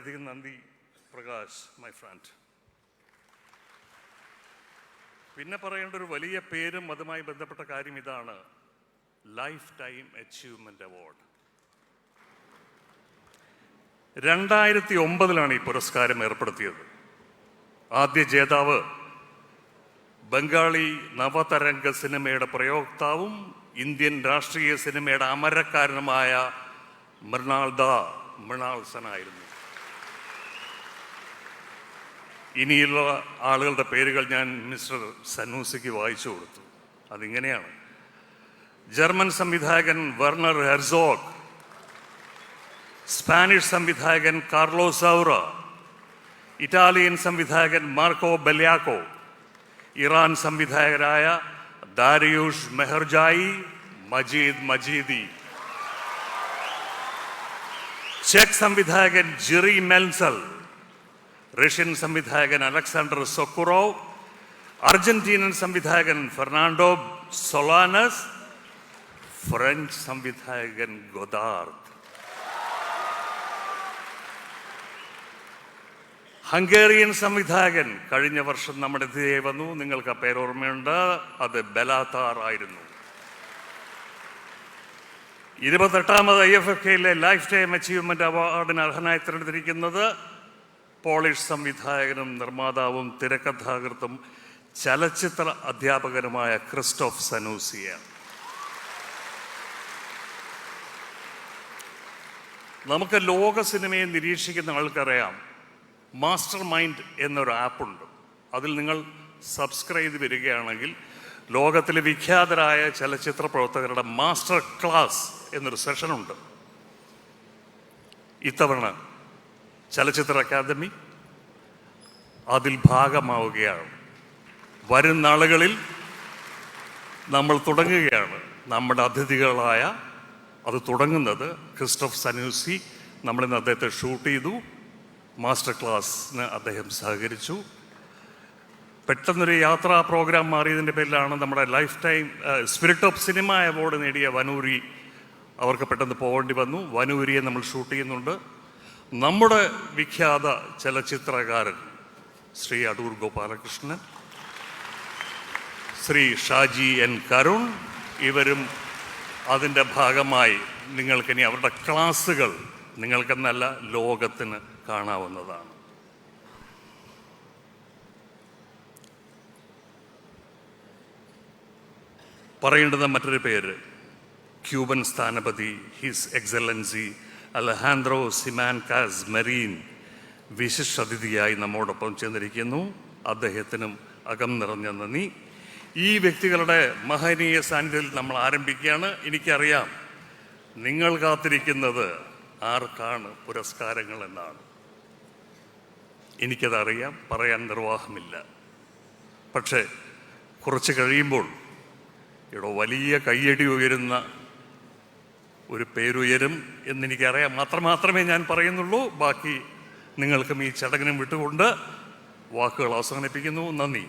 വളരെയധികം നന്ദി Prakash my friend പിന്നെ പറയേണ്ട ഒരു വലിയ പേരും അതുമായി ബന്ധപ്പെട്ട കാര്യം ഇതാണ്. ലൈഫ് ടൈം അച്ചീവ്മെന്റ് അവാർഡ് രണ്ടായിരത്തി ഒമ്പതിലാണ് ഈ പുരസ്കാരം ഏർപ്പെടുത്തിയത്. ആദ്യ ജേതാവ് ബംഗാളി നവതരംഗ സിനിമയുടെ പ്രയോക്താവും ഇന്ത്യൻ രാഷ്ട്രീയ സിനിമയുടെ അമരക്കാരനുമായ മൃണാൾ ദ മൃണാൾ ഇനിയുള്ള ആളുകളുടെ പേരുകൾ ഞാൻ മിസ്റ്റർ സനൂസിക്ക് വായിച്ചു കൊടുത്തു. അതിങ്ങനെയാണ്. ജർമ്മൻ സംവിധായകൻ വെർണർ ഹെർസോഗ് സ്പാനിഷ് സംവിധായകൻ കാർലോ സൗറ ഇറ്റാലിയൻ സംവിധായകൻ മാർക്കോ ബെല്യാക്കോ ഇറാൻ സംവിധായകരായ ദാരിയൂഷ് മെഹർജായി മജീദ് മജീദി. ചെക്ക് സംവിധായകൻ ജെറി മെൽസൽ റഷ്യൻ സംവിധായകൻ അലക്സാണ്ടർ സൊക്കുറോവ് അർജന്റീനൻ സംവിധായകൻ ഫെർണാണ്ടോ സൊലാനസ് ഫ്രഞ്ച് സംവിധായകൻ ഗൊദാർദ്. ഹംഗേറിയൻ സംവിധായകൻ കഴിഞ്ഞ വർഷം നമ്മുടെ ഇതിരെ വന്നു. നിങ്ങൾക്ക് ആ പേരോർമ്മയുണ്ട്. അത് ബലാത്താർ ആയിരുന്നു. ഇരുപത്തെട്ടാമത് ഐ എഫ് എഫ് കെയിലെ ലൈഫ് ടൈം അച്ചീവ്മെന്റ് അവാർഡിന് അർഹനായി തിരഞ്ഞെടുത്തിരിക്കുന്നത് പോളിഷ് സംവിധായകനും നിർമ്മാതാവും തിരക്കഥാകൃത്തും ചലച്ചിത്ര അധ്യാപകനുമായ ക്രിസ്റ്റോഫ് സനൂസിയ. നമുക്ക് ലോക സിനിമയെ നിരീക്ഷിക്കുന്ന ആൾക്കറിയാം. മാസ്റ്റർ മൈൻഡ് എന്നൊരു ആപ്പുണ്ട്. അതിൽ നിങ്ങൾ സബ്സ്ക്രൈബ് ചെയ്ത് വരികയാണെങ്കിൽ ലോകത്തിലെ വിഖ്യാതരായ ചലച്ചിത്ര പ്രവർത്തകരുടെ മാസ്റ്റർ ക്ലാസ് എന്നൊരു സെഷനുണ്ട്. ഇത്തവണ ചലച്ചിത്ര അക്കാദമി അതിൽ ഭാഗമാവുകയാണ്. വരും നാളുകളിൽ നമ്മൾ തുടങ്ങുകയാണ്. നമ്മുടെ അതിഥികളായ അത് തുടങ്ങുന്നത് ക്രിസ്റ്റഫ് സനൂസി നമ്മളിന്ന് അദ്ദേഹത്തെ ഷൂട്ട് ചെയ്തു. മാസ്റ്റർ ക്ലാസ്സിന് അദ്ദേഹം സഹകരിച്ചു. പെട്ടെന്നൊരു യാത്രാ പ്രോഗ്രാം മാറിയതിന്റെ പേരിലാണ് നമ്മുടെ lifetime spirit of cinema award നേടിയ വനൂരി അവർക്ക് പെട്ടെന്ന് പോകേണ്ടി വന്നു. വനൂരിയെ നമ്മൾ ഷൂട്ട് ചെയ്യുന്നുണ്ട്. നമ്മുടെ വിഖ്യാത ചലച്ചിത്രകാരൻ ശ്രീ അടൂർ ഗോപാലകൃഷ്ണൻ ശ്രീ ഷാജി എൻ കരുൺ ഇവരും അതിന്റെ ഭാഗമായി നിങ്ങൾക്കിനി അവരുടെ ക്ലാസ്സുകൾ നിങ്ങൾക്കെന്നല്ല ലോകത്തിന് കാണാവുന്നതാണ്. പറയേണ്ടുന്ന മറ്റൊരു പേര് ക്യൂബൻ സ്ഥാനപതി His Excellency Alejandro Simancas Marin വിശിഷ്ടതിഥിയായി നമ്മോടൊപ്പം ചെന്നിരിക്കുന്നു. അദ്ദേഹത്തിനും അകം നിറഞ്ഞ നന്ദി. ഈ വ്യക്തികളുടെ മഹനീയ സാന്നിധ്യത്തിൽ നമ്മൾ ആരംഭിക്കുകയാണ്. എനിക്കറിയാം നിങ്ങൾ കാത്തിരിക്കുന്നത് ആർക്കാണ് പുരസ്കാരങ്ങൾ എന്നാണ്. എനിക്കതറിയാം പറയാൻ നിർവാഹമില്ല. പക്ഷേ കുറച്ച് കഴിയുമ്പോൾ ഇവിടെ വലിയ കയ്യടി ഉയരുന്ന ഒരു പേരുയരും എന്നെനിക്കറിയാം. മാത്രം മാത്രമേ ഞാൻ പറയുന്നുള്ളൂ. ബാക്കി നിങ്ങൾക്കും ഈ ചടങ്ങിനും വിട്ടുകൊണ്ട് വാക്കുകൾ അവസാനിപ്പിക്കുന്നു. നന്ദി.